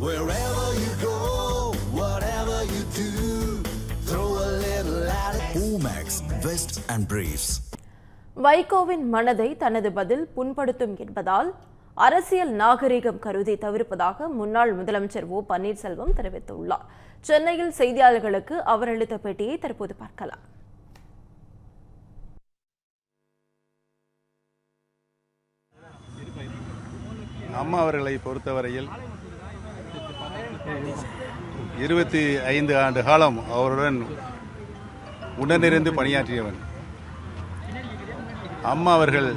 Wherever you go, whatever you do, throw a little at it. Omax, Vest and Briefs. வைகோவின் மனதை தனது பதில் புண்படுத்தும் என்பதால் அரசியல் நாகரிகம் கருதி தவிர்ப்பதாக முன்னாள் முதலமைச்சர் ஓ பன்னீர்செல்வம் தெரிவித்துள்ளார் சென்னையில் செய்தியாளர்களுக்கு அவர் அளித்த பேட்டியை தற்போது பார்க்கலாம் அம்மா அவர்களை பொறுத்தவரையில் இருபத்தி ஐந்து ஆண்டு காலம் அவருடன் உடனிருந்து பணியாற்றியவன். அம்மா அவர்கள்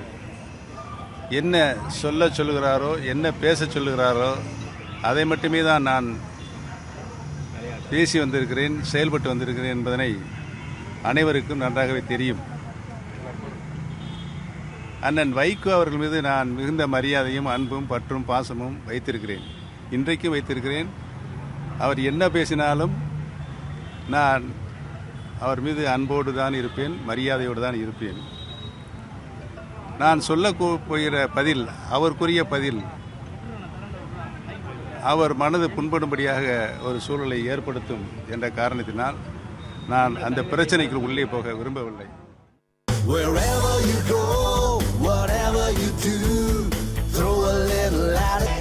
என்ன சொல்ல சொல்லுகிறாரோ என்ன பேச சொல்லுகிறாரோ அதை மட்டுமே தான் நான் பேசி வந்திருக்கிறேன் செயல்பட்டு வந்திருக்கிறேன் என்பதனை அனைவருக்கும் நன்றாகவே தெரியும். அண்ணன் வைகோ அவர்கள் மீது நான் மிகுந்த மரியாதையும் அன்பும் பற்றும் பாசமும் வைத்திருக்கிறேன். இன்றைக்கும் வைத்திருக்கிறேன். அவர் என்ன பேசினாலும் நான் அவர் மீது அன்போடு தான் இருப்பேன் மரியாதையோடு தான் இருப்பேன் நான் சொல்ல போகிற பதில் அவருக்குரிய பதில் அவர் மனது புண்படும்படியாக ஒரு சூழலை ஏற்படுத்தும் என்ற காரணத்தினால் நான் அந்த பிரச்சனைக்கு உள்ளே போக விரும்பவில்லை.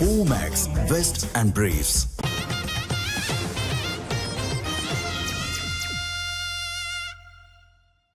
Omax, Vest and Briefs.